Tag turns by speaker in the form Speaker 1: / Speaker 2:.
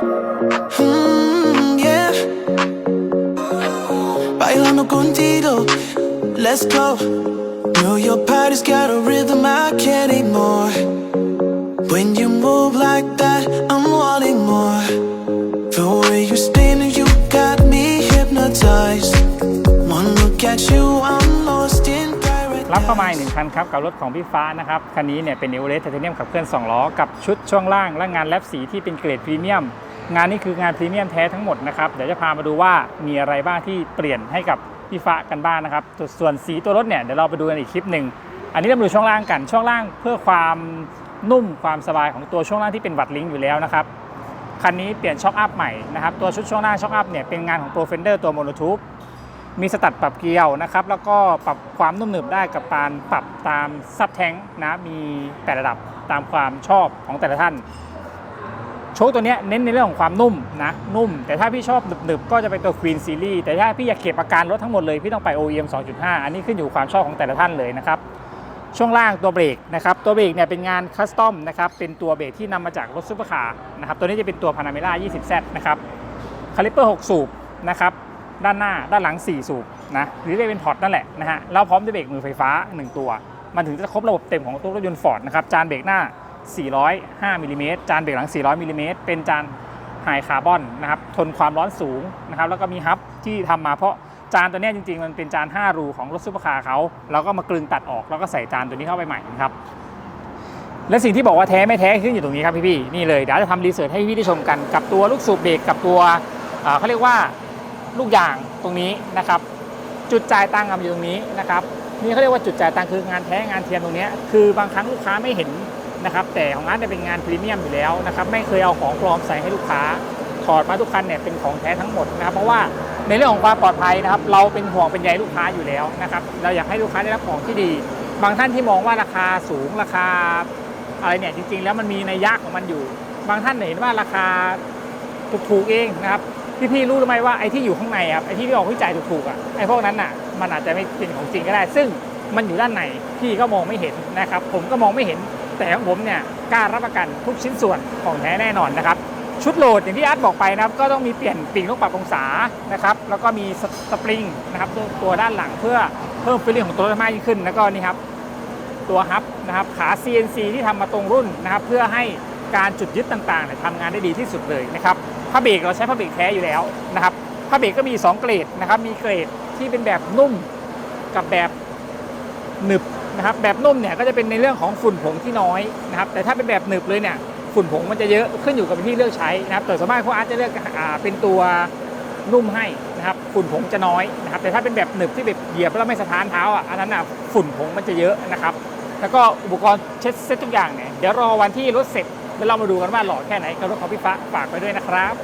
Speaker 1: Mm, yeah. Bailando contigo, let's go. Know your body's got a rhythm I can't ignore. When you move like that, I'm wanting more. The way you spin, you got me hypnotized. One look at you, I'm lost in
Speaker 2: รับเข้ามาอีกหนึ่งคันครับกับรถของพี่ฟ้านะครับคันนี้เนี่ยเป็นเอเวอเรสต์ไทเทเนียมขับเคลื่อน2ล้อกับชุดช่วงล่างและงานแลปสีที่เป็นเกรดพรีเมียม งานนี้คืองานพรีเมียมแท้ทั้งหมดนะครับเดี๋ยวจะพามาดูว่ามีอะไรบ้างที่เปลี่ยนให้กับพี่ฟ้ากันบ้างนะครับ ส่วนสีตัวรถเนี่ยเดี๋ยวเราไปดูกันอีกคลิปหนึ่งอันนี้เรามาดูช่วงล่างกันช่วงล่างเพื่อความนุ่มความสบายของตัวช่วงล่างที่เป็นวัดลิงอยู่แล้วนะครับคันนี้เปลี่ยนช็อคอัพใหม่นะครับตัวชุดช่วงหน้าช็อคอัพเนี่ยเป็นงานของ Pro Fender ตัวโมโนทูบมีสตัดปรับเกลียวนะครับแล้วก็ปรับความนุ่มหนึบได้กับการปรับตามซับแทงนะมีแต่ระดับตามความชอบของแต่ละท่าน โชคตัวเนี้ยเน้นในเรื่องของความนุ่มนะนุ่ม แต่ถ้าพี่ชอบหนึบๆก็จะเป็นตัว Queen Series แต่ถ้าพี่อยากเก็บอาการรถทั้งหมดเลย พี่ต้องไป OEM 2.5 อันนี้ขึ้นอยู่ความชอบของแต่ละท่านเลยนะครับช่วงล่างตัวเบรกนะครับตัวเบรกเนี่ยเป็นงานคัสตอมนะครับเป็นตัวเบรกที่นำมาจากรถซุปเปอร์คาร์นะครับตัวนี้จะเป็นตัว Panamera 20Z นะครับคาลิเปอร์6สูบนะครับด้านหน้าด้านหลัง 4 สูบนะหรือเรียกเป็นพอร์ตนั่นแหละนะฮะแล้วพร้อมด้วยเบรกมือไฟฟ้า 1 ตัว มันถึงจะครบระบบเต็มของตัวรถยนต์ฟอร์ดนะครับจานเบรกหน้า 405มิลลิเมตรจานเบรกหลัง 400มิลลิเมตรเป็นจานไฮคาร์บอนนะครับทนความร้อนสูงนะครับแล้วก็มีฮับที่ทำมาเพราะจานตัวนี้จริงๆ มันเป็นจาน 5 รูของรถซุปเปอร์คาร์เขาเราก็มากลึงตัดออกแล้วก็ใส่จานตัวนี้เข้าไปใหม่นะครับและสิ่งที่บอกว่าแท้ไม่แท้ขึ้นอยู่ตรงนี้ครับพี่ๆนี่เลยเดี๋ยวจะทำรีเสิร์ชให้พี่ได้ชมกันกับตัวลูกสูบเบรกกับตัวเขาเรียกว่าลูกยางตรงนี้นะครับจุดจ่ายตังค์อยู่ตรงนี้นะครับนี่เขาเรียกว่าจุดจ่ายตังค์คืองานแท้งานเทียมตรงนี้คือบางครั้งลูกค้าไม่เห็น นะครับแต่ของร้านเนี่ยเป็นงานพรีเมียมอยู่แล้วนะครับไม่เคยเอาของปลอมใส่ให้ลูกค้าถอดมาทุกคันเนี่ยเป็นของแท้ทั้งหมดนะครับเพราะว่าในเรื่องของความปลอดภัยนะครับเราเป็นห่วงเป็นใยลูกค้าอยู่แล้วนะครับเราอยากให้ลูกค้าได้รับของที่ดี บางท่านที่มองว่าราคาสูงราคาอะไรเนี่ยจริง ๆ แล้วมันมีในยยะของมันอยู่ บางท่านเห็นว่าราคาถูกๆเองนะครับพี่ๆรู้หรือไม่ว่าไอ้ที่อยู่ข้างในครับไอ้ที่พี่บอกพี่จ่ายถูกๆอะไอ้พวกนั้นน่ะมันอาจจะไม่เป็นของจริงก็ได้ ซึ่งมันอยู่ด้านในพี่ก็มองไม่เห็นนะครับผมก็มองไม่เห็น แต่ของผมเนี่ยกล้ารับประกันทุกชิ้นส่วนของแท้แน่นอนนะครับ ชุดโหลดอย่างที่อาร์ตบอกไปนะครับ ก็ต้องมีเปลี่ยนปีกลูกปรับองศานะครับ แล้วก็มีสสปริงนะครับตัวด้านหลังเพื่อเพิ่มฟีลลิ่งของตัวรถมากยิ่งขึ้น แล้วก็นี่ครับตัวฮับนะครับขา CNC ที่ทำมาตรงรุ่นนะครับ เพื่อให้การจุดยึดต่างๆเนี่ยทำงานได้ดีที่สุดเลยนะครับผ้าเบรกเราใช้ผ้าเบรกแท้อยู่แล้วนะครับผ้าเบรกก็มี 2 เกรดนะครับ มีเกรดที่เป็นแบบนุ่มกับแบบหนึบ นะครับแบบนุ่มเนี่ยก็จะเป็นในเรื่องของฝุ่นผงที่น้อยนะครับแต่ถ้าเป็นแบบหนึบเลยเนี่ยฝุ่นผงมันจะเยอะขึ้นอยู่กับที่เลือกใช้นะครับแต่สวนมากพวกอาร์ตจะเลือกอ่าเป็นตัวนุ่มให้นะครับฝุ่นผงจะน้อยนะครับแต่ถ้าเป็นแบบหนึบที่แบบเหยียบแล้วไม่สะท้านเท้าอะอันนั้นอะฝุ่นผงมันจะเยอะนะครับแล้วก็อุปกรณ์เช็ดเซ็ตทุกอย่างเนี่ยเดี๋ยวรอวันที่รถเสร็จแล้วเรามาดูกันว่าหล่อแค่ไหนกับรถของพี่ฟ้าฝากไปด้วยนะครับ